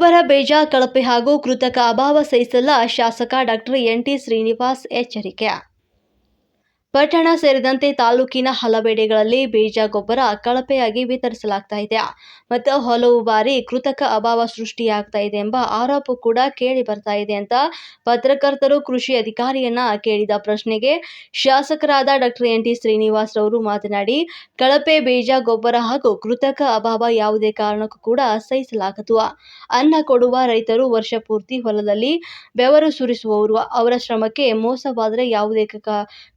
ಗೊಬ್ಬರ, ಬೀಜ, ಕಳಪೆ ಹಾಗೂ ಕೃತಕ ಅಭಾವ ಸಹಿಸಲ್ಲ ಶಾಸಕ ಡಾಕ್ಟರ್ ಎನ್ ಟಿ ಶ್ರೀನಿವಾಸ್ ಎಚ್ಚರಿಕೆ. ಪಟ್ಟಣ ಸೇರಿದಂತೆ ತಾಲೂಕಿನ ಹಲವೆಡೆಗಳಲ್ಲಿ ಬೀಜ, ಗೊಬ್ಬರ, ಕಳಪೆಯಾಗಿ ವಿತರಿಸಲಾಗ್ತಾ ಇದೆ. ಮತ್ತು ಹಲವು ಬಾರಿ ಕೃತಕ ಅಭಾವ ಸೃಷ್ಟಿಯಾಗ್ತಾ ಇದೆ ಎಂಬ ಆರೋಪ ಕೂಡ ಕೇಳಿ ಬರ್ತಾ ಇದೆ ಅಂತ ಪತ್ರಕರ್ತರು, ಕೃಷಿ ಅಧಿಕಾರಿಯನ್ನ ಕೇಳಿದ ಪ್ರಶ್ನೆಗೆ ಶಾಸಕರಾದ ಡಾಕ್ಟರ್ ಎನ್ ಟಿ ಶ್ರೀನಿವಾಸ್ ರವರು ಮಾತನಾಡಿ, ಕಳಪೆ ಬೀಜ, ಗೊಬ್ಬರ ಹಾಗೂ ಕೃತಕ ಅಭಾವ ಯಾವುದೇ ಕಾರಣಕ್ಕೂ ಕೂಡ ಸಹಿಸಲಾಗದು. ಅನ್ನ ಕೊಡುವ ರೈತರು ವರ್ಷ ಪೂರ್ತಿ ಹೊಲದಲ್ಲಿ ಬೆವರು ಸುರಿಸುವವರು. ಅವರ ಶ್ರಮಕ್ಕೆ ಮೋಸವಾದರೆ ಯಾವುದೇ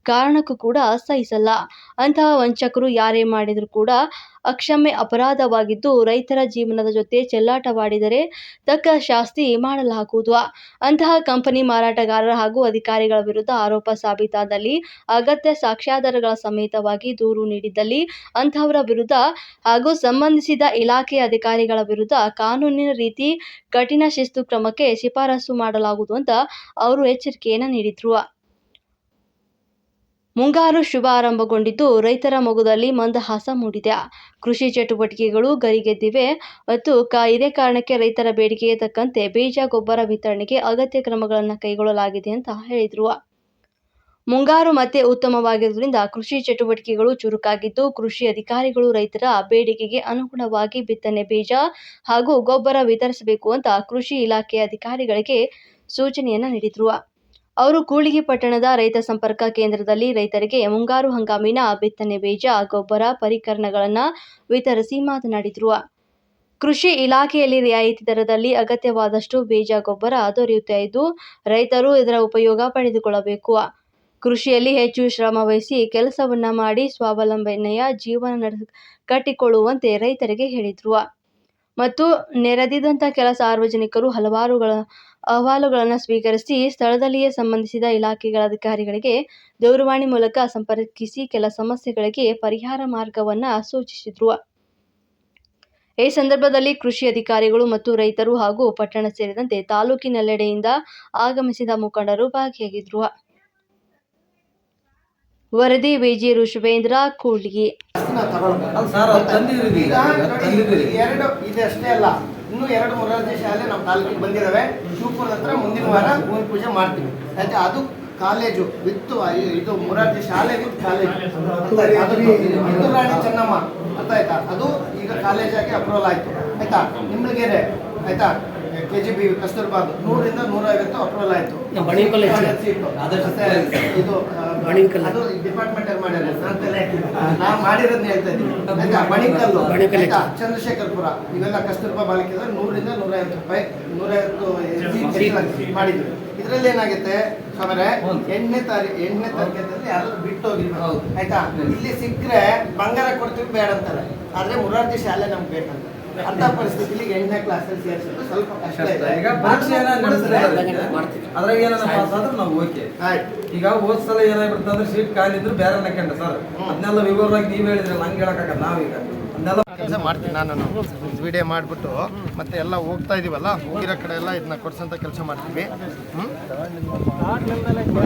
ಕಾರಣಕ್ಕೂ ಕೂಡ ಸಹಿಸಲ್ಲ. ಅಂತಹ ವಂಚಕರು ಯಾರೇ ಮಾಡಿದರೂ ಕೂಡ ಅಕ್ಷಮ್ಯ ಅಪರಾಧವಾಗಿದ್ದು ರೈತರ ಜೀವನದ ಜೊತೆ ಚೆಲ್ಲಾಟವಾಡಿದರೆ ತಕ್ಕ ಶಾಸ್ತಿ ಮಾಡಲಾಗುವುದು. ಅಂತಹ ಕಂಪನಿ ಮಾರಾಟಗಾರರ ಹಾಗೂ ಅಧಿಕಾರಿಗಳ ವಿರುದ್ಧ ಆರೋಪ ಸಾಬೀತಾದಲ್ಲಿ ಅಗತ್ಯ ಸಾಕ್ಷ್ಯಾಧಾರಗಳ ಸಮೇತವಾಗಿ ದೂರು ನೀಡಿದ್ದಲ್ಲಿ ಅಂತಹವರ ವಿರುದ್ಧ ಹಾಗೂ ಸಂಬಂಧಿಸಿದ ಇಲಾಖೆಯ ಅಧಿಕಾರಿಗಳ ವಿರುದ್ಧ ಕಾನೂನಿನ ರೀತಿ ಕಠಿಣ ಶಿಸ್ತು ಕ್ರಮಕ್ಕೆ ಶಿಫಾರಸು ಮಾಡಲಾಗುವುದು ಅಂತ ಅವರು ಎಚ್ಚರಿಕೆಯನ್ನು ನೀಡಿದ್ರು. ಮುಂಗಾರು ಶುಭಾರಂಭಗೊಂಡಿದ್ದು, ರೈತರ ಮೊಗದಲ್ಲಿ ಮಂದಹಾಸ ಮೂಡಿದೆ. ಕೃಷಿ ಚಟುವಟಿಕೆಗಳು ಗರಿಗೆದ್ದಿವೆ. ಮತ್ತು ಇದೇ ಕಾರಣಕ್ಕೆ ರೈತರ ಬೇಡಿಕೆಗೆ ತಕ್ಕಂತೆ ಬೀಜ ಗೊಬ್ಬರ ವಿತರಣೆಗೆ ಅಗತ್ಯ ಕ್ರಮಗಳನ್ನು ಕೈಗೊಳ್ಳಲಾಗಿದೆ ಅಂತ ಹೇಳಿದ್ರು. ಮುಂಗಾರು ಮತ್ತೆ ಉತ್ತಮವಾಗಿರುವುದರಿಂದ ಕೃಷಿ ಚಟುವಟಿಕೆಗಳು ಚುರುಕಾಗಿದ್ದು ಕೃಷಿ ಅಧಿಕಾರಿಗಳು ರೈತರ ಬೇಡಿಕೆಗೆ ಅನುಗುಣವಾಗಿ ಬಿತ್ತನೆ ಬೀಜ ಹಾಗೂ ಗೊಬ್ಬರ ವಿತರಿಸಬೇಕು ಅಂತ ಕೃಷಿ ಇಲಾಖೆಯ ಅಧಿಕಾರಿಗಳಿಗೆ ಸೂಚನೆಯನ್ನ ನೀಡಿದ್ರು. ಅವರು ಕೂಳಿಗೆ ಪಟ್ಟಣದ ರೈತ ಸಂಪರ್ಕ ಕೇಂದ್ರದಲ್ಲಿ ರೈತರಿಗೆ ಮುಂಗಾರು ಹಂಗಾಮಿನ ಬಿತ್ತನೆ ಬೀಜ, ಗೊಬ್ಬರ ಪರಿಕರಗಳನ್ನು ವಿತರಿಸಿ ಮಾತನಾಡಿದರು. ಕೃಷಿ ಇಲಾಖೆಯಲ್ಲಿ ರಿಯಾಯಿತಿ ದರದಲ್ಲಿ ಅಗತ್ಯವಾದಷ್ಟು ಬೀಜ, ಗೊಬ್ಬರ ದೊರೆಯುತ್ತಾ ಇದ್ದು, ರೈತರು ಇದರ ಉಪಯೋಗ ಪಡೆದುಕೊಳ್ಳಬೇಕು. ಕೃಷಿಯಲ್ಲಿ ಹೆಚ್ಚು ಶ್ರಮ ವಹಿಸಿ ಕೆಲಸವನ್ನ ಮಾಡಿ ಸ್ವಾವಲಂಬನೆಯ ಜೀವನ ನಡೆಸ, ಕಟ್ಟಿಕೊಳ್ಳುವಂತೆ ರೈತರಿಗೆ ಹೇಳಿದ್ರು. ಮತ್ತು ನೆರೆದಿದ್ದಂಥ ಕೆಲ ಸಾರ್ವಜನಿಕರು ಹಲವಾರುಗಳ ಅಹವಾಲುಗಳನ್ನು ಸ್ವೀಕರಿಸಿ ಸ್ಥಳದಲ್ಲಿಯೇ ಸಂಬಂಧಿಸಿದ ಇಲಾಖೆಗಳ ಅಧಿಕಾರಿಗಳಿಗೆ ದೂರವಾಣಿ ಮೂಲಕ ಸಂಪರ್ಕಿಸಿ ಕೆಲ ಸಮಸ್ಯೆಗಳಿಗೆ ಪರಿಹಾರ ಮಾರ್ಗವನ್ನು ಸೂಚಿಸಿದ್ರು. ಈ ಸಂದರ್ಭದಲ್ಲಿ ಕೃಷಿ ಅಧಿಕಾರಿಗಳು ಮತ್ತು ರೈತರು ಹಾಗೂ ಪಟ್ಟಣ ಸೇರಿದಂತೆ ತಾಲೂಕಿನೆಲ್ಲೆಡೆಯಿಂದ ಆಗಮಿಸಿದ ಮುಖಂಡರು ಭಾಗಿಯಾಗಿದ್ರು. ವರದಿ ವಿಜಿ ಋಷಭೇಂದ್ರ ಕೂಡ್ಲಿಗಿ ಇನ್ನೂ ಎರಡು ಮೂರನೇ ಶಾಲೆ ನಮ್ಮ ತಾಲೂಕಿಗೆ ಬಂದಿದ್ದಾವೆ. ಶಿವಪುರ ಹತ್ರ ಮುಂದಿನ ವಾರ ಭೂಮಿ ಪೂಜೆ ಮಾಡ್ತೀವಿ. ಯಾಕೆ ಅದು ಕಾಲೇಜು. ವಿತ್ತು ಇದು ಮೂರಾರ್ಜಿ ಶಾಲೆ ವಿತ್ ಕಾಲೇಜು. ಅದು ರಾಣಿ ಚೆನ್ನಮ್ಮ. ಅರ್ಥ ಆಯ್ತಾ? ಅದು ಈಗ ಕಾಲೇಜಾಗಿ ಅಪ್ರೂವಲ್ ಆಯ್ತು. ಆಯ್ತಾ? ನಿಮ್ಮಗೆರೆ ಆಯ್ತಾ? ಕೆ ಜಿ ಬಿ ಕಸ್ತೂರ್ಬಾದ್. ನೂರಿಂದ ನೂರೈವತ್ತು ಅಪ್ರೂವಲ್ ಆಯ್ತು. ಇದು ಬಣಿಕಲ್. ಅದು ಡಿಪಾರ್ಟ್ಮೆಂಟ್ ಅಲ್ಲಿ ಮಾಡ್ಯಾರ ಅಂತಲೇ ನಾವು ಮಾಡಿರೋದನ್ನ ಹೇಳ್ತಾ ಇದ್ದೀವಿ ಆಯ್ತಾ ಬಣಿಕಲ್ಲು ಬಣಿಕಲ್ ಆಯ್ತಾ? ಚಂದ್ರಶೇಖರ್ಪುರ. ಇವೆಲ್ಲ ಕಸ್ತೂರ್ಬಾ ಬಾಲಿಕೆದ್ರೆ ನೂರಿಂದ ನೂರೈವತ್ತು ರೂಪಾಯಿ ನೂರೈವತ್ತು ಮಾಡಿದ್ರು. ಮಾಡಿದ್ವಿ ಇದರಲ್ಲಿ ಏನಾಗುತ್ತೆ ಸ್ವಾಮರೆ ಎಂಟನೇ ತಾರೀಕು ಎಂಟನೇ ತಾರೀಕಲ್ಲಿ ಯಾರು ಬಿಟ್ಟು ಹೋಗಿರ್ಬೇಕು ಹೌದು. ಆಯ್ತಾ? ಇಲ್ಲಿ ಸಿಕ್ಕರೆ ಬಂಗಾರ ಕೊಡ್ತೀವಿ ಬೇಡ ಅಂತಾರೆ. ಆದ್ರೆ ಮುರಾರ್ಜಿ ಶಾಲೆ ನಮ್ಗೆ ಬೇಕಂತ. ಅಂತ ಪರಿಸ್ಥಿತಿಲಿ ಎಂಟನೇ ಕ್ಲಾಸಲ್ಲಿ ಸೇರಿಸೋದು ಸ್ವಲ್ಪ ಕಷ್ಟ ಇದೆ. ಈಗ ಪರೀಕ್ಷೆ ನಡೆಸಿದ್ರೆ ಮಾಡ್ತೀವಿ. ಅದ್ರಾಗ ಏನಾರ ಪಾಸ್ ಆದ್ರೆ ನಾವು ಓಕೆ ಈಗ ಹೋದ್ ಸಲ ಏನಾಗ್ಬಿಡ್ತಂದ್ರೆ ಸೀಟ್ ಖಾಲಿ ಇದ್ರೆ ಬೇರೆ ನಕ್ಕಂಡ ಸರ್ ಅದನ್ನೆಲ್ಲ ವಿವರವಾಗಿ ನೀವ್ ಹೇಳಿದ್ರಲ್ಲ ಹಂಗೆ ಹೇಳಕ್ಕಾಗಲ್ಲ ನಾವೀಗ. ಕೆಲಸ ಮಾಡ್ತೀನಿ ನಾನು ವಿಡಿಯೋ ಮಾಡಿಬಿಟ್ಟು ಮತ್ತೆ ಎಲ್ಲ ಹೋಗ್ತಾ ಇದೀವಲ್ಲ, ಹೋಗಿರೋ ಕಡೆ ಎಲ್ಲ ಇದನ್ನ ಕೊಡ್ಸಂತ ಕೆಲಸ ಮಾಡ್ತೀವಿ.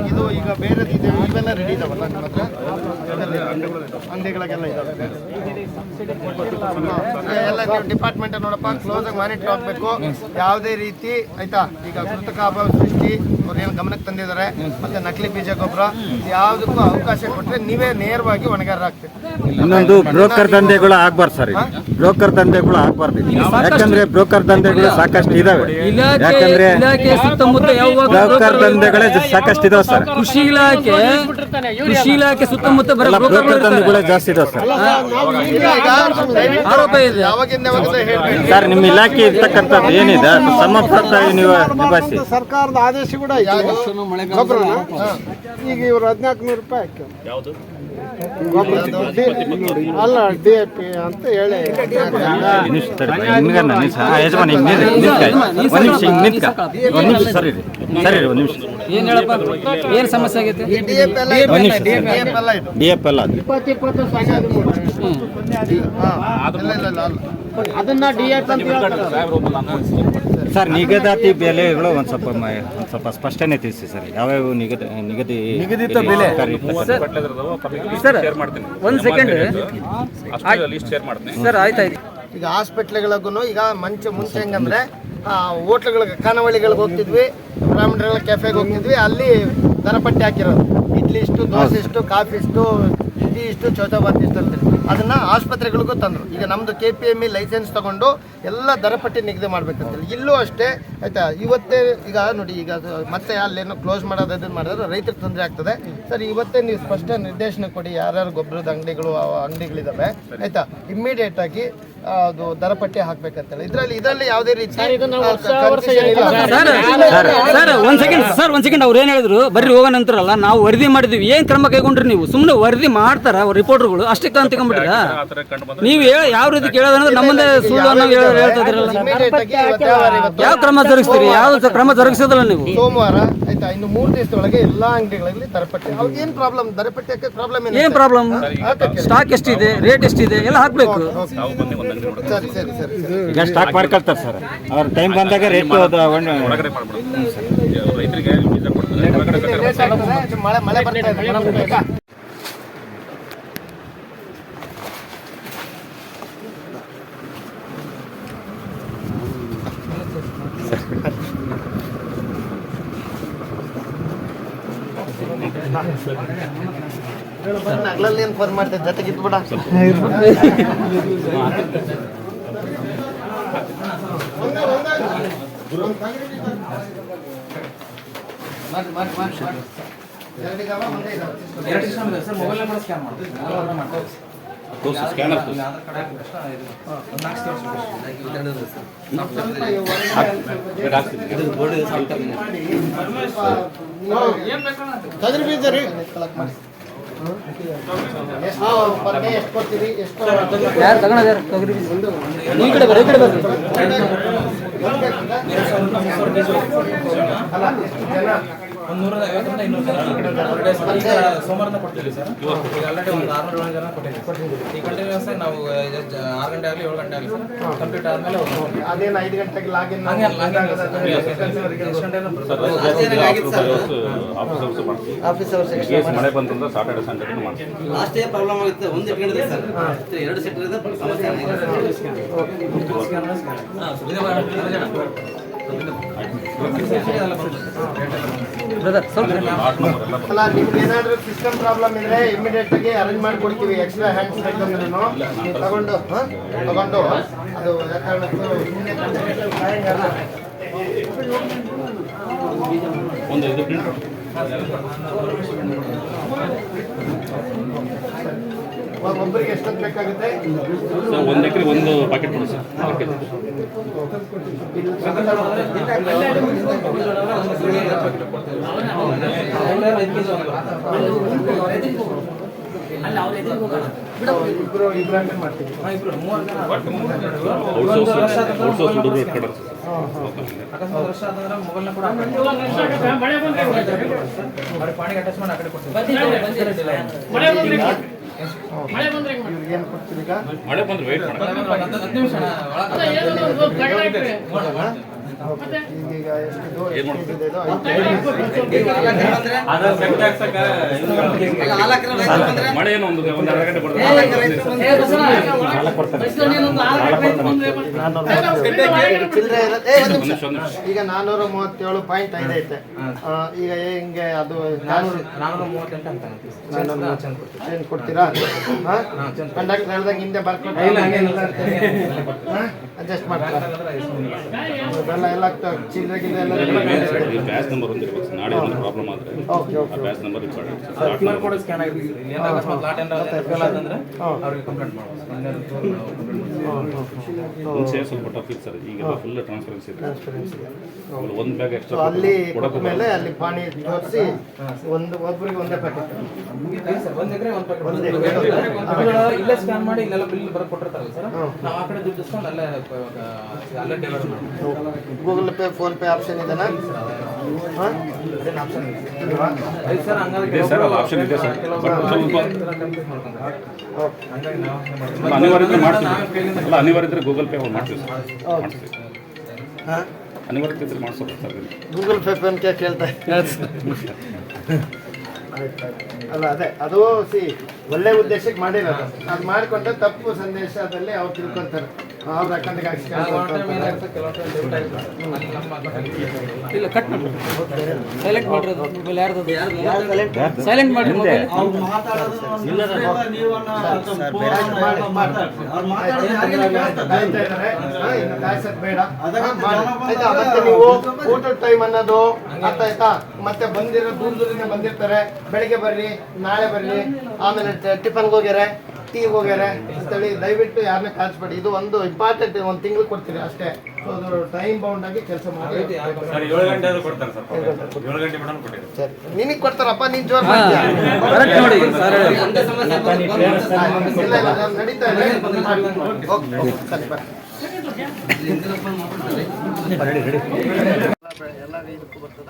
ಇದು ಈಗ ಬೇರೆ ಇವೆಲ್ಲ ರೆಡಿ ಇದಾವಲ್ಲ ನಿಮ್ಮ ಹತ್ರ? ಅಂಗಡಿಗಳಿಗೆಲ್ಲ ಇದಾವೆ. ಎಲ್ಲ ಡಿಪಾರ್ಟ್ಮೆಂಟ್ ನೋಡಪ್ಪ ಕ್ಲೋಸ್ ಆಗಿ ಮಾನಿಟರ್ ಆಗಬೇಕು ಯಾವುದೇ ರೀತಿ, ಆಯ್ತಾ? ಈಗ ಕೃತಕ ಅಭಾವ ಸೃಷ್ಟಿ ಅವ್ರೇನು ಗಮನಕ್ಕೆ ತಂದಿದ್ದಾರೆ, ಮತ್ತೆ ನಕಲಿ ಬೀಜ ಗೊಬ್ಬರ ಯಾವುದಕ್ಕೂ ಅವಕಾಶ ಕೊಟ್ಟರೆ ನೀವೇ ನೇರವಾಗಿ ಒಣಗಾರ ಆಗ್ತೀವಿ ಇನ್ನೊಂದು ಬ್ರೋಕರ್ ದಂಧೆಗಳು ಆಗ್ಬಾರ್ದು ಸರ್ ಬ್ರೋಕರ್ ದಂಧೆಗಳು ಆಗ್ಬಾರ್ದು ಯಾಕಂದ್ರೆ ಬ್ರೋಕರ್ ದಂಧೆಗಳು ಸಾಕಷ್ಟು ಇದಾವೆ. ಯಾಕಂದ್ರೆ ಇಲಾಖೆ ಸುತ್ತಮುತ್ತ ಯಾವಾಗ ಬ್ರೋಕರ್ ದಂಧೆಗಳೇ ಸಾಕಷ್ಟು ಇದಾವೆ ಸರ್. ಕೃಷಿ ಇಲಾಖೆ ಕೃಷಿ ಇಲಾಖೆ ಸುತ್ತಮುತ್ತ ಬ್ರೋಕರ್ ದಂಧೆಗಳೇ ಜಾಸ್ತಿ ಇದಾವೆ ಸರ್. ಸರ್ ನಿಮ್ಮ ಇಲಾಖೆ ಇರ್ತಕ್ಕಂಥದ್ದು ಏನಿದೆ? ಸಮರ್ಪಕ ನೀವು ನಿಭಾಯಿಸಿ. ಸರ್ಕಾರದ ಆದೇಶ ಕೂಡ ಈಗ ಇವರು ಹದಿನಾಲ್ಕು ನೂರು ರೂಪಾಯಿ ಹಾಕಿ ಅಲ್ಲ ಡಿ ಎ ಪಿ ಅಂತ ಹೇಳಿ ಯಜಮಾನ್ ಹಿಂಗೆ. ಒಂದ್ ನಿಮಿಷ ಹಿಂಗೆ ನಿಂತ್ಕ. ಒಂದ್ ನಿಮಿಷ ಸರಿ ರೀ ಸರಿ ರೀ ಒಂದ್ ನಿಮಿಷ ಏನ್ ಹೇಳಪ್ಪ ಏನ್ ಸಮಸ್ಯೆ ಆಗೈತೆ ಡಿ ಎಫ್ ಎಲ್ಲ ಇಪ್ಪತ್ತು ಇಪ್ಪತ್ತು ಅದನ್ನ ಡಿ ಎ ಪಿ ಅಂತ ಹೇಳ್ತಾರೆ ಸರ್ ನಿಗದಾತಿ ಬೆಲೆಗಳು ಒಂದು ಸ್ವಲ್ಪ ಮ- ಒಂದ್ ಸ್ವಲ್ಪ ಸ್ಪಷ್ಟನೆ ತಿಳಿಸಿ ಸರ್. ಯಾವ್ಯಾವ ನಿಗದಿ ನಿಗದಿ ನಿಗದಿತ ಬೆಲೆ ಸರ್ ಒಂದ್ ಸೆಕೆಂಡ್ ಲಿಸ್ಟ್ ಶೇರ್ ಮಾಡ್ತೀನಿ. ಸರ್ ಆಯ್ತಾಯ್ತು ಈಗ ಹಾಸ್ಪಿಟ್ಲ್ಗಳಿಗೂ ಈಗ ಮಂಚ ಮುಂಚೆ ಹೆಂಗಂದ್ರೆ ಹೋಟ್ಲ್ಗಳಿಗೆ ಖಾನಾವಳಿಗಳಿಗೆ ಹೋಗ್ತಿದ್ವಿ ಬ್ರಾಹ್ಮಣರ ಕೆಫೆಗೆ ಹೋಗ್ತಿದ್ವಿ ಅಲ್ಲಿ ದರಪಟ್ಟಿ ಹಾಕಿರೋದು. ಇಡ್ಲಿ ಇಷ್ಟು ದೋಸೆ ಇಷ್ಟು ಕಾಫಿ ಇಷ್ಟು ಇಡ್ಲಿ ಇಷ್ಟು ಚೌಚೌಬಾತ್ ಇಷ್ಟು ಅಂತೇಳಿ ಅದನ್ನ ಆಸ್ಪತ್ರೆಗಳಿಗೂ ತಂದರು. ಈಗ ನಮ್ಮದು K P M E licence ತಗೊಂಡು ಎಲ್ಲ ದರಪಟ್ಟಿ ನಿಗದಿ ಮಾಡ್ಬೇಕಂತೇಳಿ. ಇಲ್ಲೂ ಅಷ್ಟೇ ಆಯ್ತಾ ಇವತ್ತೇ ಈಗ ನೋಡಿ ಈಗ ಅದು ಮತ್ತೆ ಅಲ್ಲೇನೋ ಕ್ಲೋಸ್ ಮಾಡೋದು ಅದನ್ನ ಮಾಡಿದ್ರೆ ರೈತರಿಗೆ ತೊಂದರೆ ಆಗ್ತದೆ. ಸರ್ ಇವತ್ತೇ ನೀವು ಸ್ಪಷ್ಟ ನಿರ್ದೇಶನ ಕೊಡಿ ಯಾರ್ಯಾರು ಗೊಬ್ಬರದ ಅಂಗಡಿಗಳು ಅಂಗಡಿಗಳಿದ್ದಾವೆ ಆಯ್ತಾ? ಇಮ್ಮಿಡಿಯೇಟ್ ಆಗಿ ಅದು ದರಪಟ್ಟಿ ಹಾಕ್ಬೇಕಂತೇಳಿ. ಇದರಲ್ಲಿ ಇದರಲ್ಲಿ ಯಾವುದೇ ರೀತಿ ಆ, confusion ಇಲ್ಲ. ಸರ್ ಸರ್ ಒಂದ್ ಸೆಕೆಂಡ್ ಸರ್ ಒಂದ್ ಸೆಕೆಂಡ್ ಅವ್ರು ಏನ್ ಹೇಳಿದ್ರು? ಬರ್ರಿ ಹೋಗೋಣ ಅಂತಾರಲ್ಲ ನಾವು ವರದಿ ಮಾಡಿದ್ವಿ. ಏನ್ ಕ್ರಮ ಕೈಗೊಂಡ್ರಿ ನೀವು? ಸುಮ್ಮನೆ ವರದಿ ಮಾಡ್ತಾರ ರಿಪೋರ್ಟರ್ಗಳು ಅಷ್ಟಕ್ಕೆ ಅಂತ ತಗೊಂಡ್ಬಿಟ್ರ ನೀವು ಹೇಳ- ಯಾವ ರೀತಿ ಕೇಳೋದಂದ್ರೆ ನಮ್ಮನ್ನ ಸುಳ್ಳು ಅನ್ನೋ ಹೇಳ್- ಹೇಳ್ತಾ ಇವತ್ತು ಯಾವ ಯಾವ ಕ್ರಮ ಜರುಗಿಸ್ತೀರಿ? ಯಾವ ಕ್ರಮ ಜರುಗಿಸೋದಿಲ್ಲ ನೀವು? ಸೋಮವಾರ ಆಯ್ತಾ? ಇನ್ನು ಮೂರು ದಿವಸದೊಳಗೆ ಎಲ್ಲಾ ಅಂಗಡಿಗಳಲ್ಲಿ ದರಪಟ್ಟಿ ಅವ್ರಿಗೆ ಏನ್ ಪ್ರಾಬ್ಲಮ್ ದರಪಟ್ಟಿ ಹಾಕಿ ಪ್ರಾಬ್ಲಮ್ ಏನ್ ಪ್ರಾಬ್ಲಮ್ ಸ್ಟಾಕ್ ಎಷ್ಟಿದೆ? ರೇಟ್ ಎಷ್ಟಿದೆ? ಎಲ್ಲ ಹಾಕ್ಬೇಕು. ಸರಿ ಸರಿ ಸರಿ ಸರಿ. ಈಗ ಸ್ಟಾಕ್ ಮಾಡ್ಕೊಳ್ತಾರೆ ಸರ್. ಅವ್ರ ಟೈಮ್ ಬಂದಾಗ ರೇಟ್ ರೈತರಿಗೆ ಬೇಕಾದ್ರೆ ಲೇಟ್ ಆಗ್ತದೆ, ಮಳೆ ಮಳೆ ಬರ್ತಾ ಇದೆ. ನಗಲಲ್ಲಿ ಏನು ಫೋನ್ ಮಾಡ್ತೇನೆ ಜೊತೆಗೆ ಇದ್ಬಿಡ. ಮಾಡಿ ಮಾಡಿ ಮಾಡಿ ಮಾಡಿ ಎರಡಿದಾವ ಒಂದೇ ಇದಾವ ತೋರಿಸಿ ಸ್ಕ್ಯಾನರ್ ತೋರಿಸಿ ಬೀಜ ರೀ ಯಾರು ತಗೊಂಡ್ಯಾರ ತೊಗರಿ ಈ ಕಡೆ ಬರ್ರಿ ಈ ಕಡೆ ಬರ್ರಿ ಅಲ್ಲ ಒಂದು ನೂರ ಐವತ್ತರಿಂದ ಇನ್ನೂರು ಜನ. ಈಗ ಕೊಡ್ತೀವಿ ಸರ್. ಈಗ ಆಲ್ರೆಡಿ ಒಂದು ಆರ್ನೂರು ಏಳು ಜನ ಕೊಟ್ಟಿದ್ದೀವಿ ಈ ಕಂಟಿನ್ಯೂಸ್ ನಾವು ಆರು ಗಂಟೆ ಆಗಲಿ ಏಳು ಗಂಟೆ ಆಗಲಿ ಸರ್. ಕಂಪ್ಲೀಟ್ ಆದಮೇಲೆ ಅದೇನು ಐದು ಗಂಟೆಗೆ ಲಾಗಿನ್. ಆಫೀಸ್ ಅವರ್ಸ್ ಮಳೆ ಬಂತಂದ್ರೆ ಸಾಟರ್ಡೆ ಸಂಡೇ ಮಾಡ್ತೀವಿ. ಲಾಸ್ಟ್ ಪ್ರಾಬ್ಲಮ್ ಆಗುತ್ತೆ. ಒಂದು ಇಟ್ಕೊಂಡಿದೆ ಸರ್. ಎರಡು ಸೆಕ್ಟರ್ ಇದೆ ಸಮಸ್ಯೆ ಬ್ರದರ್ ಸ್ವಲ್ಪ ಅಲ್ಲ ನಿಮ್ಗೆ ಏನಾದ್ರೂ ಸಿಸ್ಟಮ್ ಪ್ರಾಬ್ಲಮ್ ಇದ್ರೆ ಇಮಿಡಿಯೇಟ್ ಆಗಿ ಅರೇಂಜ್ ಮಾಡಿ ಕೊಡ್ತೀವಿ ಎಕ್ಸ್ಟ್ರಾ ಹ್ಯಾಂಡ್ಸ್ ಬೇಕಂದ್ರೂ ತಗೊಂಡು ಹಾ? ತಗೊಂಡು. ಅದು ಒಂದು ಇದು ಪ್ರಿಂಟ್ ಒಬ್ಬರಿಗೆ ಎಷ್ಟೊತ್ತು ಬೇಕಾಗುತ್ತೆ? ಒಂದು ಎಕರೆ ಒಂದು ಪ್ಯಾಕೆಟ್ ಕೊಡಿ ಸರ್. ಇಬ್ರು ಇಬ್ರಾಂಡೆ ಮಾಡ್ತೀವಿ ಔಟ್ಸೋರ್ಸ್ ಹುಡುಗರು ಸರ್ ಅವ್ರಿಗೆ ಪಾಣಿಗೆ ಅಟ್ಯಾಚ್ ಮಾಡಿ ಆ ಕಡೆ ಕೊಡ್ತೀವಿ ಏನು ಈಗ ಮಳೆ ಬಂದ್ರೆ ಮಾಡಿ ಈಗ ಏನ್ ಎಷ್ಟು ಇದೆ ಇದು? ಐದು ಮಳೆ ಏನು ಒಂದು ಒಂದು ಅರ್ಧ ಗಂಟೆ ಬರ್ತದೆ ಚಿಲ್ಲರೆ ಇರುತ್ತೆ ಏ, ಒಂದ್ ನಿಮಿಷ. ನಿಮಿಷ, ಒಂದ್ ನಿಮಿಷ. ಈಗ ನಾನೂರ ಮೂವತ್ತೇಳು ಪಾಯಿಂಟ್ ಐದು ಐತೆ. ಆ, ಈಗ ಹೆಂಗೆ ಅದು ನಾನ್ನೂರು ನಾನೂರ ಮೂವತ್ತೆಂಟು ಚೇಂಜ್ ಕೊಡ್ತೀರಾ? ಕಂಡಕ್ಟರ್ ಹೇಳ್ದಂಗೆ ಹಿಂದೆ ಬರ್ಕೊಂಡು ಅಡ್ಜಸ್ಟ್ ಮಾಡ್ತೀರಾ. ಅದೆಲ್ಲ ಎಲ್ಲ ಚಿಲ್ಲರೆ ಗಿಲ್ಲರೆ ಎಲ್ಲ ಈ ಬ್ಯಾಚ್ ನಂಬರ್ ಸರ್. ನಾಳೆ ಪ್ರಾಬ್ಲಮ್ ಆದರೆ ಓಕೆ ಆ okay. Batch number important lot ಮುಂಚೆ ಸ್ವಲ್ಪ ಟಫ್ ಇತ್ತು ಸರ್. ಈಗ ಫುಲ್ ಟ್ರಾನ್ಸ್ಪರೆನ್ಸಿ ಇದೆ. ಒಂದು ಬ್ಯಾಗ್ ಸೊ ಎಕ್ಸ್ಟ್ರಾ ಅಲ್ಲಿ ಕೊಟ್ಟ ಮೇಲೆ ಅಲ್ಲಿ ಪಾನಿ ತೋರಿಸಿ ಒಂದು ಒಬ್ಬರಿಗೆ ಒಂದೇ ಪ್ಯಾಕೆಟ್ ಒಂದ್ ಎಕರೆ ಒಂದ್ packet ಒಂದ್ ಬರ್ತದೆ. ಎಕರೆ ಇಲ್ಲೇ ಸ್ಕ್ಯಾನ್ ಮಾಡಿ ಇಲ್ಲೆಲ್ಲ ಬಿಲ್ ಬರ ಕೊಟ್ಟಿರ್ತಾರಲ್ಲ ಸರ್? ನಾವು ಆ ಕಡೆ ದುಡ್ಡು ಇಸ್ಕೊಂಡು ಅಲ್ಲೇ ಪ- ಅಲ್ಲೇ ಡೆಲಿವರಿ ಮಾಡ್ತೀವಿ. Google Pay PhonePe option ಇದೆನಾ? ಹಾಂ? ಇದೆ ಸರ್, ಅದು ಇದೆ. ಬಟ್ ಸ್ವಲ್ಪ-? ಅಲ್ಲ, ಅನಿವಾರ್ಯ ಇದ್ರೆ ಮಾಡ್ತೀವಿ. ಅಲ್ಲ ಅನಿವಾರ್ಯ ಇದ್ರೆ ಗೂಗಲ್ ಪೇ ಮಾಡ್ತೀವಿ ಸರ್. ಮಾಡ್ತೀವಿ. ಅನಿವಾರ್ಯತೆ ಇದ್ರೆ. ಗೂಗಲ್ ಪೇ ಫೋನ್ ಪೇ ಕೇಳ್ತಾ ಅಲ್ಲ ಅದೇ ಅದು ಸಿ ಒಳ್ಳೆ ಉದ್ದೇಶಕ್ಕೆ ಮಾಡಿರೋದು. ಅದು ಮಾಡಿಕೊಂಡ್ರೆ ತಪ್ಪು ಸಂದೇಶದಲ್ಲಿ ಅವ್ರು ತಿಳ್ಕೊಂತಾರೆ ಹಾಕ್ಸಿ ಇಲ್ಲ ಮಾಡಿ ಮೊಬೈಲ್ ಸೈಲೆಂಟ್ ಮೊಬೈಲ್ ಮತ್ತೆ ನೀವು ಊಟದ ಟೈಮ್ ಅನ್ನೋದು ಅರ್ಥ ಆಯ್ತಾ ಮತ್ತೆ ಬಂದಿರೋ ದೂರ ದೂರದಿಂದ ಬಂದಿರ್ತಾರೆ ಬೆಳಿಗ್ಗೆ ಬರ್ರಿ ನಾಳೆ ಬರ್ರಿ ಆಮೇಲೆ ಟಿಫನ್ಗೆ ಹೋಗ್ಯಾರೆ ಟೀಗೆ ಹೋಗ್ಯಾರೆ ಅಂತೇಳಿ ದಯವಿಟ್ಟು ಯಾರನ್ನ ಕಾಣಿಸ್ಬೇಡಿ ಇದು ಒಂದು ಇಂಪಾರ್ಟೆಂಟ್ ಒಂದು ತಿಂಗಳು ಕೊಡ್ತೀರಿ ಅಷ್ಟೇ. ಸೊ ಅದು ಟೈಮ್ ಬೌಂಡ್ ಆಗಿ ಕೆಲಸ ಮಾಡಿ ಸರ್ ಏಳು ಗಂಟೆ ಆದ್ರೂ ಕೊಡ್ತಾರೆ ಸರ್ ಏಳು ಗಂಟೆ ಮೇಡಮ್ ಕೊಟ್ಟಿದ್ದಾರೆ. ಸರಿ. ನಿನಗೆ ಕೊಡ್ತಾರಪ್ಪ ನೀನ್ ಜೋರ್ ನಡೀತಾ ಇದೆ. ಓಕೆ ಓಕೆ ಸರಿ ಬಾ. ಎಲ್ಲ ಇದಕ್ಕೂ ಬರ್ತದ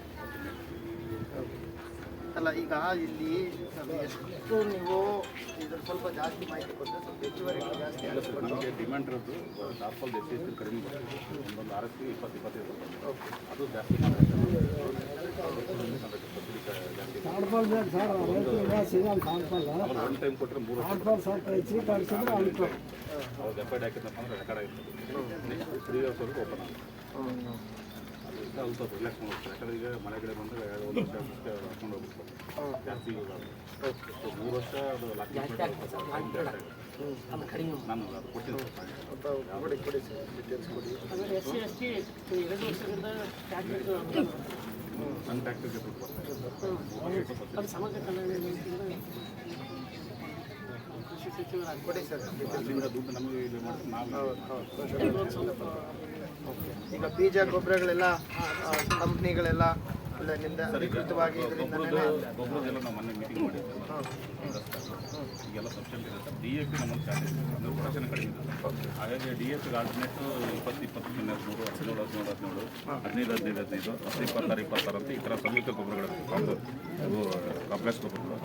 ಅಲ್ಲ ಈಗ ಇಲ್ಲಿ ಎಷ್ಟು ನೀವು ಇದ್ರ ಸ್ವಲ್ಪ ಜಾಸ್ತಿ ಮಾಹಿತಿ ಕೊಟ್ಟರೆ ಸ್ವಲ್ಪ ಹೆಚ್ಚುವರಿ ಜಾಸ್ತಿ. ನಮಗೆ ಡಿಮ್ಯಾಂಡ್ ಇರೋದು ನಾರ್ಮಲ್ ಎಷ್ಟು ಎಷ್ಟು ಕಡಿಮೆ ಬರ್ತದೆ ಒಂದೊಂದು ಆರ್ ಎಸ್ ಸಿ ಇಪ್ಪತ್ತು ಇಪ್ಪತ್ತೈದು ಬರುತ್ತೆ. ಅದು ಜಾಸ್ತಿ ಒನ್ ಟೈಮ್ ಕೊಟ್ಟರೆ ಮೂರು ಹಾಕಿದ್ನಪ್ಪ ಅಂದ್ರೆ ರೆಕಾರ್ಡ್ ಆಗಿರ್ತದೆ. ಓಪನ್ ಆಗುತ್ತೆ. ಅಲ್ಲಿ ಸ್ವಲ್ಪ ರಿಲ್ಯಾಕ್ಸ್ ಯಾಕಂದ್ರೆ ಈಗ ಮಳೆ ಗಿಡ ಬಂದರೆ ಎರಡು ಒಂದು ವರ್ಷ ಹಾಕೊಂಡು ಜಾಸ್ತಿ ಸೊ ಮೂರು ವರ್ಷ ಅದು ಲಾಕ್ ನಾನು ಅದು ಕೊಡಿ ನನ್ನ ಟ್ಯಾಕ್ಟಿಗೆ ದುಡ್ಡು ಬರ್ತಾ ಕೊಡಿ ಸರ್ ಅಲ್ಲಿಂದ ದುಡ್ಡು ನಮಗೆ ಇಲ್ಲಿ ಮಾಡಿ ನಾವು. ಈಗ ಬೀಜ ಗೊಬ್ಬರಗಳೆಲ್ಲ ಕಂಪ್ನಿಗಳೆಲ್ಲ ಇಲ್ಲ ನಿಮ್ದು ಅಧಿಕೃತವಾಗಿ ಇದರಿಂದ ಗೊಬ್ಬರದೆಲ್ಲ ನಾವು ಮೊನ್ನೆ ಮೀಟಿಂಗ್ ಮಾಡಿದ್ವಿ. ಈಗೆಲ್ಲ ಸಬ್ಸಿಡಿ ಇರುತ್ತೆ ಡಿ ಎ ಪಿ ನಮ್ಮಲ್ಲಿ ಚಾಲೆಂಜ್ ಅಂದರೆ ಪ್ರೊಡಕ್ಷನ್ ಕಡಿಮೆ ಹಾಗಾಗಿ ಡಿ ಎ ಪಿಗೆ ಆಲ್ಟರ್ನೇಟು ಇಪ್ಪತ್ತು ಇಪ್ಪತ್ತು ಹನ್ನೆರಡು ಮೂರು ಹದಿನೇಳು ಹದಿನೇಳು ಹದಿನೇಳು ಹದಿನೈದು ಹದಿನೈದು ಹದಿನೈದು ಹತ್ತು ಇಪ್ಪತ್ತಾರು ಇಪ್ಪತ್ತಾರು ಅಂತ ಈ ಥರ ಸಂಯುಕ್ತ ಗೊಬ್ಬರಗಳು ಇವು ಕಾಂಪ್ಲೆಕ್ಸ್ ಗೊಬ್ಬರಗಳು.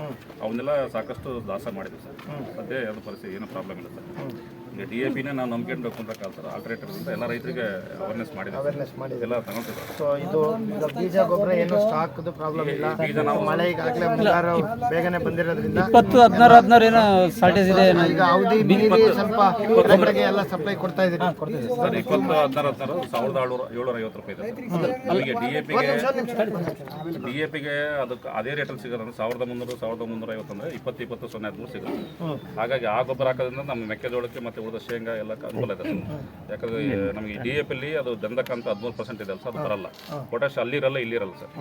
ಅವನ್ನೆಲ್ಲ ಸಾಕಷ್ಟು ದಾಸ ಮಾಡಿದ್ವಿ ಸರ್. ಸದ್ಯ ಯಾವುದು ಪರಿಸ್ಥಿತಿ ಏನೂ ಪ್ರಾಬ್ಲಮ್ ಇಲ್ಲ ಸರ್. ಡಿ ಎ ಪಿನೇ ನಾವು ನಂಬ್ಕೊಂಡ್ಬೇಕು ಅಂತ ಕಾಲ್ತಾರೆ. ಆಲ್ಟ್ರೇಟರ್ಸ್ ಅಂತ ಎಲ್ಲ ರೈತರಿಗೆ ಅವೇರ್ನೆಸ್ ಮಾಡಿದ್ದಾರೆ. ಅವೇರ್ನೆಸ್ ಮಾಡಿ ಎಲ್ಲ ತಗೊಂಡಿದ್ದಾರೆ. ಸೊ ಇದು ಈಗ ಬೀಜ ಗೊಬ್ಬರ ಏನು ಸ್ಟಾಕ್ದು ಪ್ರಾಬ್ಲಮ್ ಇಲ್ಲ. ಬೀಜ ನಾವು ಮಳೆ ಈಗಾಗಲೇ ಮುಂಗಾರು ಬೇಗನೆ ಬಂದಿರೋದ್ರಿಂದ ಇಪ್ಪತ್ತು ಹದಿನಾರು ಹದಿನಾರು ಏನೋ ಶಾರ್ಟೇಜ್ ಇದೆ. ಏನೋ. ಈಗ ಅವಧಿ ಮೀರಿ ಸ್ವಲ್ಪ ರೈತರಿಗೆ ಎಲ್ಲ ಸಪ್ಲೈ ಕೊಡ್ತಾ ಇದ್ದೀರಿ. ಸರ್ ಇಪ್ಪತ್ತು ಹದಿನಾರು ಹದಿನಾರು ಸಾವಿರದ ಆಳ್ನೂರ ಏಳ್ನೂರ ಐವತ್ತು ರೂಪಾಯಿ ಇದೆ ನಮಗೆ ಡಿ ಎ ಪಿಗೆ ಡಿ ಎ ಪಿಗೆ ಅದಕ್ಕೆ ಅದೇ ರೇಟಲ್ಲಿ ಸಿಗೋದು ಅಂದ್ರೆ ಸಾವಿರದ ಮುನ್ನೂರು ಸಾವಿರದ ಮುನ್ನೂರ ಐವತ್ತು ಅಂದರೆ ಇಪ್ಪತ್ತು ಇಪ್ಪತ್ತು ಸೊನ್ನೆ ಹದಿಮೂರು ಸಿಗುತ್ತೆ. ಹಾಗಾಗಿ ಆ ಗೊಬ್ಬರ ಹಾಕೋದ್ರಿಂದ ನಮ್ಮ ಮೆಕ್ಕೆಜೋಳಕ್ಕೆ ಮತ್ತು ಉಳಿದ ಶೇಂಗಾ ಎಲ್ಲ ಅನುಕೂಲ ಇದೆ ಸರ್ ಯಾಕಂದ್ರೆ ನಮಗೆ ಡಿ ಎ ಪಿಲಿ ಅದು ಗಂಧಕ ಅಂತ ಹದಿಮೂರು ಪರ್ಸೆಂಟ್ ಇದೆ ಅಲ್ಲ ಸರ್ ಅದು ಬರಲ್ಲ. ಪೊಟ್ಯಾಶ್ ಅಲ್ಲಿರಲ್ಲ ಇಲ್ಲಿರಲ್ಲ ಸರ್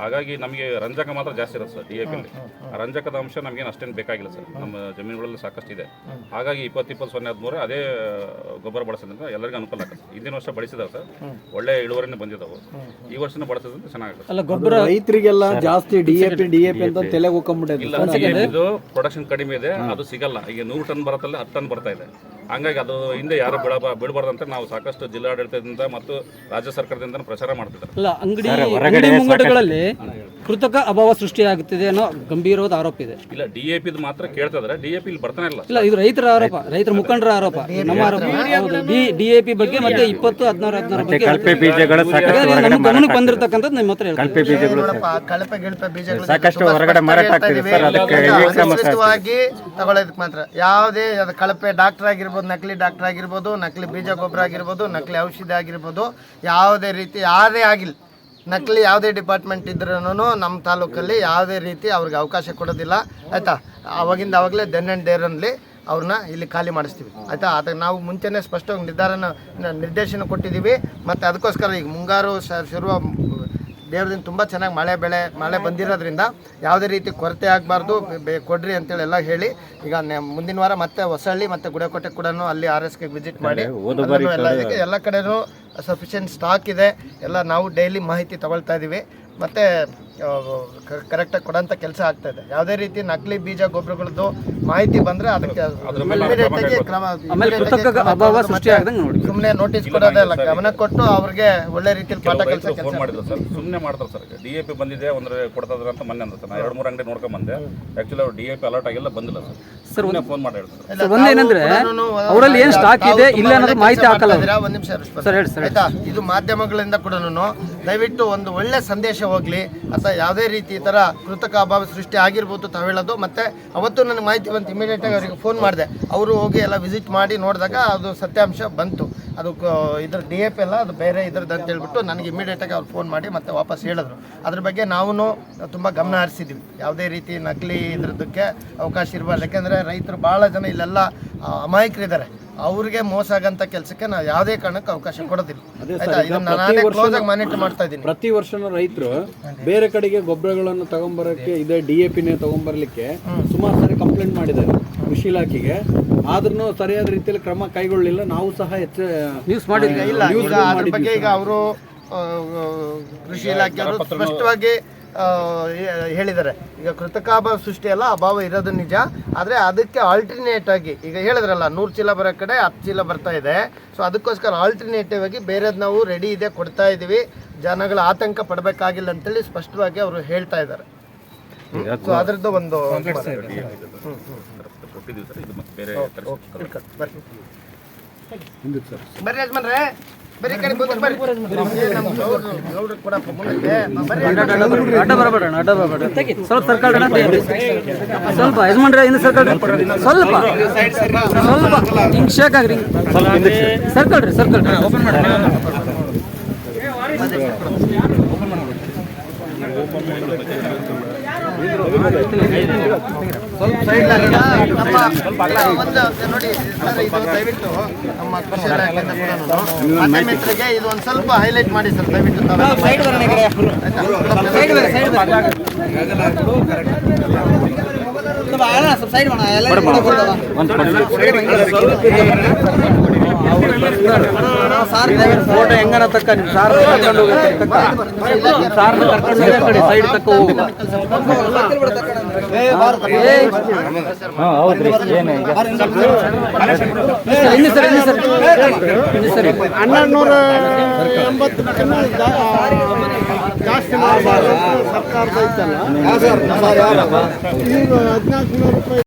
ಹಾಗಾಗಿ ನಮಗೆ ರಂಜಕ ಮಾತ್ರ ಜಾಸ್ತಿ ಇರುತ್ತೆ ಸರ್ ಡಿ ಎ ಪಿಲಿ ಆ ರಂಜಕದ ಅಂಶ ನಮಗೇನು ಅಷ್ಟೇನು ಬೇಕಾಗಿಲ್ಲ ಸರ್ ನಮ್ಮ ಜಮೀನುಗಳಲ್ಲಿ ಸಾಕಷ್ಟು ಇದೆ. ಹಾಗಾಗಿ ಇಪ್ಪತ್ತು ಇಪ್ಪತ್ತು ಸೊನ್ನೆ ಹದಿಮೂರು ಅದೇ ಗೊಬ್ಬರ ಬಳಸೋದ್ರಿಂದ ಎಲ್ಲರಿಗೂ ಅನುಕೂಲ ಆಗುತ್ತೆ ಹಿಂದಿನ ವರ್ಷ ಬಳಸಿದಾವೆ ಸರ್ ಒಳ್ಳೆ ಇಳುವರಿನೇ ಬಂದಿದ್ದಾವೆ ಈ ವರ್ಷನೂ ಬಳಸೋದ್ರಿಂದ ಚೆನ್ನಾಗುತ್ತೆ ಅಲ್ಲ ಗೊಬ್ಬರ ರೈತರಿಗೆಲ್ಲ ಜಾಸ್ತಿ D A P D A P ಅಂತ ತಲೆಗೆ ಹೋಗ್ಕೊಂಬಿಟ್ಟಿದೆ ಇಲ್ಲ ಇದು ಪ್ರೊಡಕ್ಷನ್ ಕಡಿಮೆ ಇದೆ ಅದು ಸಿಗಲ್ಲ. ಈಗ ನೂರು ಟನ್ ಬರುತ್ತಲ್ಲ ಹತ್ತು ಟನ್ ಬರ್ತಾ ಇದೆ. ಹಂಗಾಗಿ ಅದು ಹಿಂದೆ ಯಾರು ಬಿಡಬ ಬಿಡಬಾರ್ದಂತ ನಾವು ಸಾಕಷ್ಟು ಜಿಲ್ಲಾಡಳಿತದಿಂದ ಮತ್ತು ರಾಜ್ಯ ಸರ್ಕಾರದಿಂದ ಪ್ರಚಾರ ಮಾಡ್ತಿದ್ದಾರೆ. ಕೃತಕ ಅಭಾವ ಸೃಷ್ಟಿಯಾಗುತ್ತಿದೆ ಅನ್ನೋ ಗಂಭೀರವಾದ ಆರೋಪ ಇದೆ. ಇಲ್ಲ ಡಿ ಎ ಪಿದು ಮಾತ್ರ ಕೇಳ್ತಾ ಇದಾರೆ. ಡಿ ಎ ಪಿ ಇಲ್ಲಿ ಬರ್ತಾನೆ ಇಲ್ಲ. ಇಲ್ಲ ಇದು ರೈತರ ಆರೋಪ ರೈತರ ಮುಖಂಡರ ಆರೋಪ ನಮ್ಮ ಆರೋಪ. ಹೌದು ಡಿ ಡಿ ಎ ಪಿ ಬಗ್ಗೆ ಮತ್ತೆ ಇಪ್ಪತ್ತು ಹದಿನಾರು ಹದಿನಾರು ಬಗ್ಗೆ ಕಳಪೆ ಬೀಜಗಳು ಸಾಕಷ್ಟು ಹೊರಗಡೆ ನಮ್ಮ ಗಮನಕ್ಕೆ ಬಂದಿರತಕ್ಕಂಥದ್ದು ನಿಮ್ಮ ಹತ್ರ ಹೇಳ್ತೀನಿ. ಕಳಪೆ ಬೀಜಗಳು ಕಳಪೆ ಗಿಳಪೆ ಬೀಜಗಳು ಸಾಕಷ್ಟು ಹೊರಗಡೆ ಮಾರಾಟ ಆಗ್ತಿದೆ ಸರ್, ಅದಕ್ಕೆ ತಗೊಳ್ಳೋದಕ್ಕೆ ಮಾತ್ರ. ಯಾವುದೇ ಅದು ಕಳಪೆ ಡಾಕ್ಟರ್ ಆಗಿರ್ಬೋದು ನಕಲಿ ಡಾಕ್ಟರ್ ಆಗಿರ್ಬೋದು ನಕಲಿ ಬೀಜ ಗೊಬ್ಬರ ಆಗಿರ್ಬೋದು ನಕಲಿ ಔಷಧಿ ಆಗಿರ್ಬೋದು ಯಾವುದೇ ರೀತಿ ಯಾರೇ ಆಗಿಲ್ಲ. ನಕಲಿ ಯಾವುದೇ ಡಿಪಾರ್ಟ್ಮೆಂಟ್ ಇದ್ರೂ ನಮ್ಮ ತಾಲೂಕಲ್ಲಿ ಯಾವುದೇ ರೀತಿ ಅವ್ರಿಗೆ ಅವಕಾಶ ಕೊಡೋದಿಲ್ಲ. ಆಯಿತಾ? ಅವಾಗಿಂದ ಅವಾಗಲೇ ದೆನ್ ಆ್ಯಂಡ್ ದೇರಲ್ಲಿ ಅವ್ರನ್ನ ಇಲ್ಲಿ ಖಾಲಿ ಮಾಡಿಸ್ತೀವಿ. ಆಯಿತಾ? ಅದಕ್ಕೆ ನಾವು ಮುಂಚೆನೇ ಸ್ಪಷ್ಟವಾಗಿ ನಿರ್ಧಾರನ ನಿರ್ದೇಶನ ಕೊಟ್ಟಿದ್ದೀವಿ. ಮತ್ತು ಅದಕ್ಕೋಸ್ಕರ ಈಗ ಮುಂಗಾರು ಶುರುವ ದೇವ್ರದಿಂದ ತುಂಬ ಚೆನ್ನಾಗಿ ಮಳೆ ಬೆಳೆ ಮಳೆ ಬಂದಿರೋದ್ರಿಂದ ಯಾವುದೇ ರೀತಿ ಕೊರತೆ ಆಗಬಾರ್ದು ಕೊಡ್ರಿ ಅಂತೇಳಿ ಎಲ್ಲ ಹೇಳಿ. ಈಗ ಮುಂದಿನ ವಾರ ಮತ್ತೆ ಹೊಸಳ್ಳಿ ಮತ್ತೆ ಗುಡಕೋಟೆ ಕೂಡ ಅಲ್ಲಿ ಆರ್ ಎಸ್ಗೆ ವಿಸಿಟ್ ಮಾಡಿ. ಎಲ್ಲ ಇದಕ್ಕೆ ಎಲ್ಲ ಕಡೆನೂ ಸಫಿಷಿಯೆಂಟ್ ಸ್ಟಾಕ್ ಇದೆ. ಎಲ್ಲ ನಾವು ಡೈಲಿ ಮಾಹಿತಿ ತಗೊಳ್ತಾ ಇದ್ದೀವಿ ಮತ್ತು ಕರೆಕ್ಟಾಗಿ ಕೊಡೋಂಥ ಕೆಲಸ ಆಗ್ತಾ ಇದೆ. ಯಾವುದೇ ರೀತಿ ನಕಲಿ ಬೀಜ ಗೊಬ್ಬರಗಳದ್ದು ಮಾಹಿತಿ ಬಂದರೆ ಅದಕ್ಕೆ ಅದ್ರ ಮೇಲೆ ಕ್ರಮ ಸುಮ್ಮನೆ ನೋಟಿಸ್ ಕೊಡೋದೇ ಇಲ್ಲ. ಗಮನ ಕೊಟ್ಟು ಅವ್ರಿಗೆ ಒಳ್ಳೆ ರೀತಿಯಲ್ಲಿ ಪಾಠ ಕೆಲಸ ಫೋನ್ ಕೆಲಸ ಮಾಡಿದ್ರು ಸರ್. ಸುಮ್ಮನೆ ಮಾಡ್ತಾರೆ ಸರ್. ಡಿ ಎ ಪಿ ಬಂದಿದೆ ಅಂದ್ರೆ ಕೊಡ್ತದ್ರ ಅಂತ ಮೊನ್ನೆ ಅಂದ್ರೆ ನಾ ಎರಡು ಮೂರು ಅಂಗಡಿ ನೋಡ್ಕೊಂಡು ಬಂದೆ. ಆ್ಯಕ್ಚುಲಿ ಅವ್ರು ಡಿ ಎ ಪಿ ಅಲರ್ಟ್ ಆಗಿಲ್ಲ ಬಂದಿಲ್ಲ ಸರ್. ಸುಮ್ಮನೆ ಫೋನ್ ಮಾಡಿ ಹೇಳ್ತಾರೆ ಸರ್. ಒಂದೇನಂದ್ರೆ ಅವರಲ್ಲಿ ಏನು ಸ್ಟಾಕ್ ಇದೆ ಇಲ್ಲ ಅನ್ನೋದು ಮಾಹಿತಿ ಹಾಕಲ್ಲ ಒಂದು ಒಂದ್ ನಿಮಿಷ ಸರ್ ಹೇಳಿ ಸರ್ ಆಯ್ತಾ? ಇದು ಮಾಧ್ಯಮಗಳಿಂದ ಕೂಡ ದಯವಿಟ್ಟು ಒಂದು ಒಳ್ಳೆ ಸಂದೇಶ ಹೋಗ್ಲಿ ಅಥವಾ ಯಾವುದೇ ರೀತಿ ಈ ಥರ ಕೃತಕ ಅಭಾವ ಸೃಷ್ಟಿ ಆಗಿರ್ಬೋದು ತಾವು ಹೇಳೋದು. ಮತ್ತೆ ಅವತ್ತು ನನಗೆ ಮಾಹಿತಿ ಬಂತು ಇಮಿಡಿಯೇಟಾಗಿ ಅವರಿಗೆ ಫೋನ್ ಮಾಡಿದೆ. ಅವರು ಹೋಗಿ ಎಲ್ಲ ವಿಸಿಟ್ ಮಾಡಿ ನೋಡಿದಾಗ ಅದು ಸತ್ಯಾಂಶ ಬಂತು. ಅದು ಇದ್ರ ಡಿ ಎಫ್ ಎಲ್ಲ ಅದು ಬೇರೆ ಇದ್ರದ್ದು ಅಂತ ಹೇಳ್ಬಿಟ್ಟು ನನಗೆ ಇಮಿಡಿಯೇಟಾಗಿ ಅವ್ರು ಫೋನ್ ಮಾಡಿ ಮತ್ತೆ ವಾಪಸ್ ಹೇಳಿದ್ರು. ಅದ್ರ ಬಗ್ಗೆ ನಾವು ತುಂಬ ಗಮನ ಹರಿಸಿದ್ವಿ. ಯಾವುದೇ ರೀತಿ ನಕಲಿ ಇದ್ರದ್ದಕ್ಕೆ ಅವಕಾಶ ಇರಬಾರ್ದು. ಯಾಕೆಂದರೆ ರೈತರು ಭಾಳ ಜನ ಇಲ್ಲೆಲ್ಲ ಅಮಾಯಕರಿದ್ದಾರೆ. ಅವ್ರಿಗೆ ಮೋಸ ಆಗಂತ ಕೆಲಸಕ್ಕೆ ನಾವು ಯಾವುದೇ ಕಾರಣಕ್ಕೆ ಅವಕಾಶ ಕೊಡೋದಿಲ್ಲ. ಆಯ್ತಾ? ಇದನ್ನ ನಾನೇ ಕ್ಲೋಸ್ ಆಗಿ ಮಾನಿಟರ್ ಮಾಡ್ತಾ ಇದ್ದೀನಿ. ಪ್ರತಿ ವರ್ಷನೂ ರೈತರು ಬೇರೆ ಕಡೆಗೆ ಗೊಬ್ಬರಗಳನ್ನು ತಗೊಂಬರಕ್ಕೆ ಇದೇ ಡಿ ಎ ಪಿನೇ ತಗೊಂಬರ್ಲಿಕ್ಕೆ ಸುಮಾರು ಸಾರಿ ಕಂಪ್ಲೇಂಟ್ ಮಾಡಿದ್ದಾರೆ ಕೃಷಿ ಇಲಾಖೆಗೆ. ಆದ್ರೂ ಸರಿಯಾದ ರೀತಿಯಲ್ಲಿ ಕ್ರಮ ಕೈಗೊಳ್ಳಲಿಲ್ಲ ನಾವು ಸಹ ಹೆಚ್ಚು ನ್ಯೂಸ್ ಮಾಡಿದ್ವಿ ಇಲ್ಲ ಈಗ ಅದ್ರ ಬಗ್ಗೆ ಈಗ ಅವರು ಕೃಷಿ ಇಲಾಖೆಯವರು ಸ್ಪಷ್ಟವಾಗಿ ಹೇಳಿದ್ದಾರೆ. ಈಗ ಕೃತಕಾಭಾವ ಸೃಷ್ಟಿ ಅಲ್ಲ ಅಭಾವ ಇರೋದು ನಿಜ. ಆದರೆ ಅದಕ್ಕೆ ಆಲ್ಟರ್ನೇಟ್ ಆಗಿ ಈಗ ಹೇಳಿದ್ರಲ್ಲ ನೂರು ಚೀಲ ಬರೋ ಕಡೆ ಹತ್ತು ಚೀಲ ಬರ್ತಾ ಇದೆ. ಸೊ ಅದಕ್ಕೋಸ್ಕರ ಆಲ್ಟರ್ನೇಟಿವ್ ಆಗಿ ಬೇರೆದು ನಾವು ರೆಡಿ ಇದೆ ಕೊಡ್ತಾ ಇದ್ದೀವಿ ಜನಗಳ ಆತಂಕ ಪಡಬೇಕಾಗಿಲ್ಲ ಅಂತೇಳಿ ಸ್ಪಷ್ಟವಾಗಿ ಅವರು ಹೇಳ್ತಾ ಇದ್ದಾರೆ. ಸೊ ಅದರದ್ದು ಒಂದು ಕೊಟ್ಟಿದ್ದೀವಿ ಸರ್. ಇದು ಮತ್ತೆ ಬೇರೆ ತರಿಸ್ಕೊಡ್ತಾರೆ. ಬರ್ರಿ ಯಜಮಾನ್ರೆ. ಬರ್ರಿ ಈ ಕಡೆ ಕೂತ್ಕೊಳ್ಳಿ, ಬರ್ರಿ ಏ, ನಮ್ಮ ಗೌಡ್ರು- ಗೌಡ್ರು ಕೊಡಪ್ಪ ಮುಂದಕ್ಕೆ. ಬರ್ರಿ ಅಡ್ಡ ಬರಬೇಡ ಅಡ್ಡ ಬರಬೇಡ. ಸ್ವಲ್ಪ ಸರ್ಕಲ್ ಸ್ವಲ್ಪ ಯಜಮಾನ್ರೆ ಇನ್ನು ಸರ್ಕಲ್ ಸ್ವಲ್ಪ ಸ್ವಲ್ಪ. ಹಿಂಗ್ ಶೇಕ್ ಆಗ್ರಿ. ಸರ್ಕಲ್ ರೀ ಸರ್ಕಲ್ ಓಪನ್ ಮಾಡಿ ಓಪನ್ ಒಂದು ನೋಡಿ ಸರ್ ಇದು ದಯವಿಟ್ಟು ನಮ್ಮ ಕೃಷಿ ಇಲಾಖೆಯಿಂದ ಇದು ಒಂದು ಸ್ವಲ್ಪ ಹೈಲೈಟ್ ಮಾಡಿ ಸರ್ ದಯವಿಟ್ಟು ತಾವೆಲ್ಲ. ಫೋಟೋ ಹೆಂಗನ ತಕ್ಕ ನಿಮ್ ಸಾರ್ ಕರ್ಕೊಂಡು ತಕ್ಕ. ಸಾರ್ ಕರ್ಕೊಂಡು ಕಡೆ ಸೈಡ್ ತಕ್ಕ ಹೋಗು ಇನ್ನು ಸರ್ ಇನ್ನು ಸರ್. ಇನ್ನು ಸರ್. ಹನ್ನೆರಡು ನೂರ ಎಂಬತ್ತಕ್ಕಿಂತ ಜಾಸ್ತಿ ಮಾಡಬಾರ್ದು. ಸರ್ಕಾರದ ಐತಲ್ಲ ಈಗ ಹದಿನಾಲ್ಕು ನೂರು ರೂಪಾಯಿ